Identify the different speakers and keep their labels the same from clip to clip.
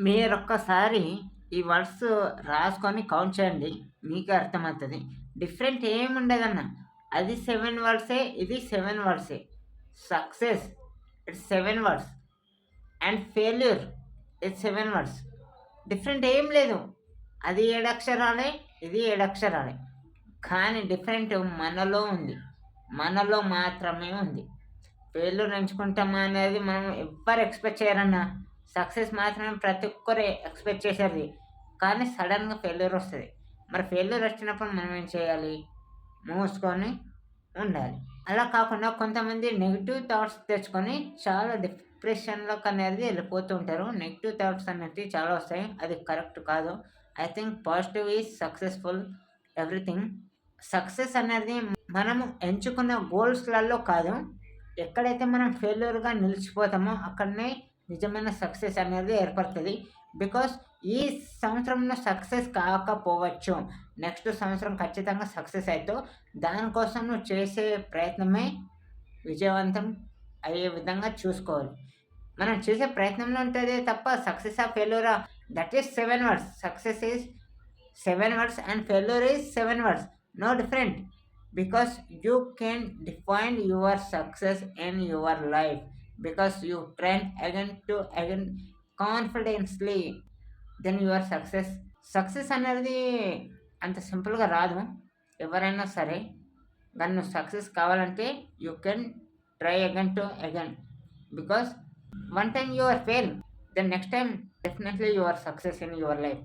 Speaker 1: మీరొక్కసారి ఈ వర్డ్స్ రాసుకొని కౌంట్ చేయండి. మీకు అర్థమవుతుంది. డిఫరెంట్ ఏముండదన్న. అది సెవెన్ వర్డ్సే ఇది seven వర్డ్సే success it's seven words and failure it's seven words different ఏం లేదు. అది ఏడు అక్షరాలే ఇది ఏడు అక్షరాలే. కానీ డిఫరెంట్ మనలో ఉంది. మనలో మాత్రమే ఉంది. ఫెయిల్యూర్ ఎంచుకుంటామా అనేది మనం ఎవ్వరు ఎక్స్పెక్ట్ చేయరన్నా. సక్సెస్ మాత్రమే ప్రతి ఒక్కరు ఎక్స్పెక్ట్ చేసేది. కానీ సడన్గా ఫెయిల్యూర్ వస్తుంది. మరి ఫెయిల్యూర్ వచ్చినప్పుడు మనం ఏం చేయాలి? మూసుకొని ఉండాలి. అలా కాకుండా కొంతమంది నెగిటివ్ థాట్స్ తెచ్చుకొని చాలా డిప్రెషన్లోకి అనేది వెళ్ళిపోతూ ఉంటారు. నెగిటివ్ థాట్స్ అనేది చాలా వస్తాయి. అది కరెక్ట్ కాదు. I think positive is successful. Everything. Success అనేది మనము ఎంచుకున్న గోల్స్లలో కాదు. ఎక్కడైతే మనం ఫెయిల్యూర్గా నిలిచిపోతామో అక్కడనే నిజమైన సక్సెస్ అనేది ఏర్పడుతుంది. బికాస్ ఈ సంవత్సరంలో సక్సెస్ కాకపోవచ్చు. నెక్స్ట్ సంవత్సరం ఖచ్చితంగా సక్సెస్ అవుతావు దానికోసం నువ్వు చేసే ప్రయత్నమే విజయవంతం అయ్యే విధంగా చూసుకోవాలి. మనం చేసే ప్రయత్నంలో ఉంటుందే తప్ప సక్సెస్ ఆ ఫెయిల్యూరా that is seven words success is seven words and failure is seven words no different because you can define your success in your life because you train again to again confidently then your success success అనేది అంత సింపుల్గా రాదు. ఎవరైనా సరే నన్ను success కావాలంటే you can try again to again because one time your fail then next time definitely your success in your life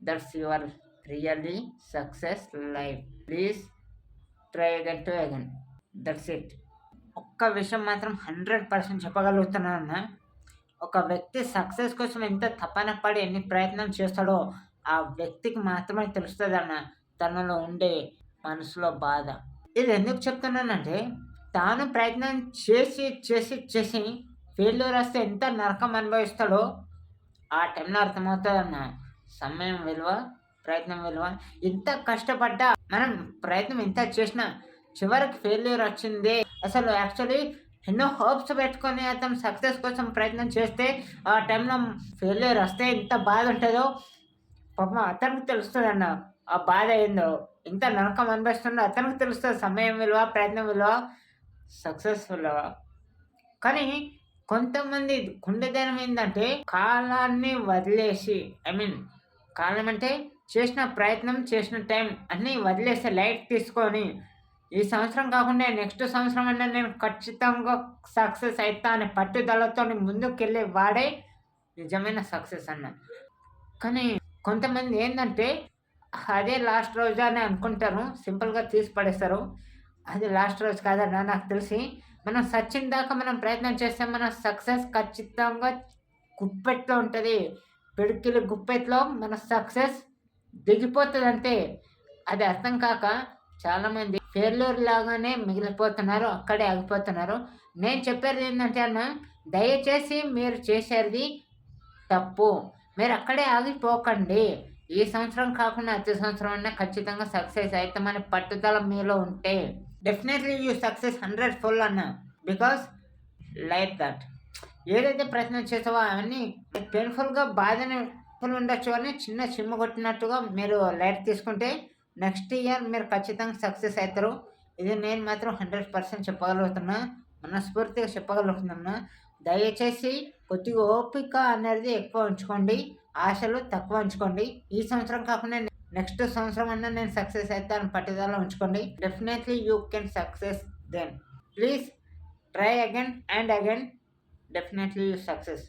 Speaker 1: that's your really success life please try again to again that's it ఒక్క విషయం మాత్రం hundred percent చెప్పగలుగుతున్నానన్నా. ఒక వ్యక్తి success కోసం ఎంత తపన పడి ఎన్ని ప్రయత్నం చేస్తాడో ఆ వ్యక్తికి మాత్రమే తెలుస్తుంది అన్న తనలో ఉండే మనసులో బాధ. ఇది ఎందుకు చెప్తున్నానంటే తాను ప్రయత్నం చేసి చేసి చేసి ఫెయిల్యూర్ వస్తే ఎంత నరకం అనుభవిస్తాడో ఆ టైంలో అర్థమవుతుందన్న. సమయం విలువ ప్రయత్నం విలువ ఎంత కష్టపడ్డా మనం ప్రయత్నం ఎంత చేసినా చివరికి ఫెయిల్యూర్ వచ్చింది. అసలు యాక్చువల్లీ ఎన్నో హోప్స్ పెట్టుకొని అతను సక్సెస్ కోసం ప్రయత్నం చేస్తే ఆ టైంలో ఫెయిల్యూర్ వస్తే ఎంత బాధ ఉంటుందో. పాపం అతనికి తెలుస్తుంది అన్న ఆ బాధ ఏందో. ఎంత నరకం అనిపిస్తుందో అతనికి తెలుస్తుంది సమయం విలువ ప్రయత్నం విలువ సక్సెస్ విలువ. కానీ కొంతమంది గుండెదనం ఏంటంటే కాలాన్ని వదిలేసి ఐ మీన్ కాలం అంటే చేసిన ప్రయత్నం చేసిన టైం అన్నీ వదిలేస్తే లైట్ తీసుకొని ఈ సంవత్సరం కాకుండా నెక్స్ట్ సంవత్సరం అన్నా నేను ఖచ్చితంగా సక్సెస్ అవుతా అనే పట్టుదలతో ముందుకు వెళ్ళే వాడే నిజమైన సక్సెస్ అన్న. కానీ కొంతమంది ఏంటంటే అదే లాస్ట్ రోజు అని అనుకుంటారు సింపుల్గా తీసి పడేస్తారు. అది లాస్ట్ రోజు కాదన్న నాకు తెలిసి మనం సచిన్ దాకా మనం ప్రయత్నం చేస్తే మన సక్సెస్ ఖచ్చితంగా గుప్పెట్లో ఉంటుంది. పిడికిలి గుప్పెట్లో మన సక్సెస్ దిగిపోతుంది అంతే అది అర్థం కాక చాలామంది ఫెయిల్యూర్ లాగానే మిగిలిపోతున్నారు అక్కడే ఆగిపోతున్నారు. నేను చెప్పేది ఏంటంటే అన్న దయచేసి మీరు చేసేది తప్పు. మీరు అక్కడే ఆగిపోకండి. ఈ సంవత్సరం కాకుండా వచ్చే సంవత్సరం అన్నా ఖచ్చితంగా సక్సెస్ అవుతామని పట్టుదల మీలో ఉంటే definitely you success hundred full అన్న. Because like that. ఏదైతే ప్రయత్నం చేసావో అవన్నీ పెయిన్ఫుల్గా బాధని ఉండొచ్చు అని చిన్న చిమ్మ కొట్టినట్టుగా మీరు లైట్ తీసుకుంటే నెక్స్ట్ ఇయర్ మీరు ఖచ్చితంగా సక్సెస్ అవుతారు. ఇది నేను మాత్రం హండ్రెడ్ పర్సెంట్ చెప్పగలుగుతున్నా. మనస్ఫూర్తిగా చెప్పగలుగుతున్నా దయచేసి కొద్దిగా ఓపిక అనేది ఎక్కువ ఉంచుకోండి. ఆశలు తక్కువ ఉంచుకోండి. ఈ సంవత్సరం కాకుండా నెక్స్ట్ సంవత్సరం అన్నా నేను సక్సెస్ అవుతాను పట్టుదల ఉంచుకోండి. Definitely you can success then please try again and again definitely you success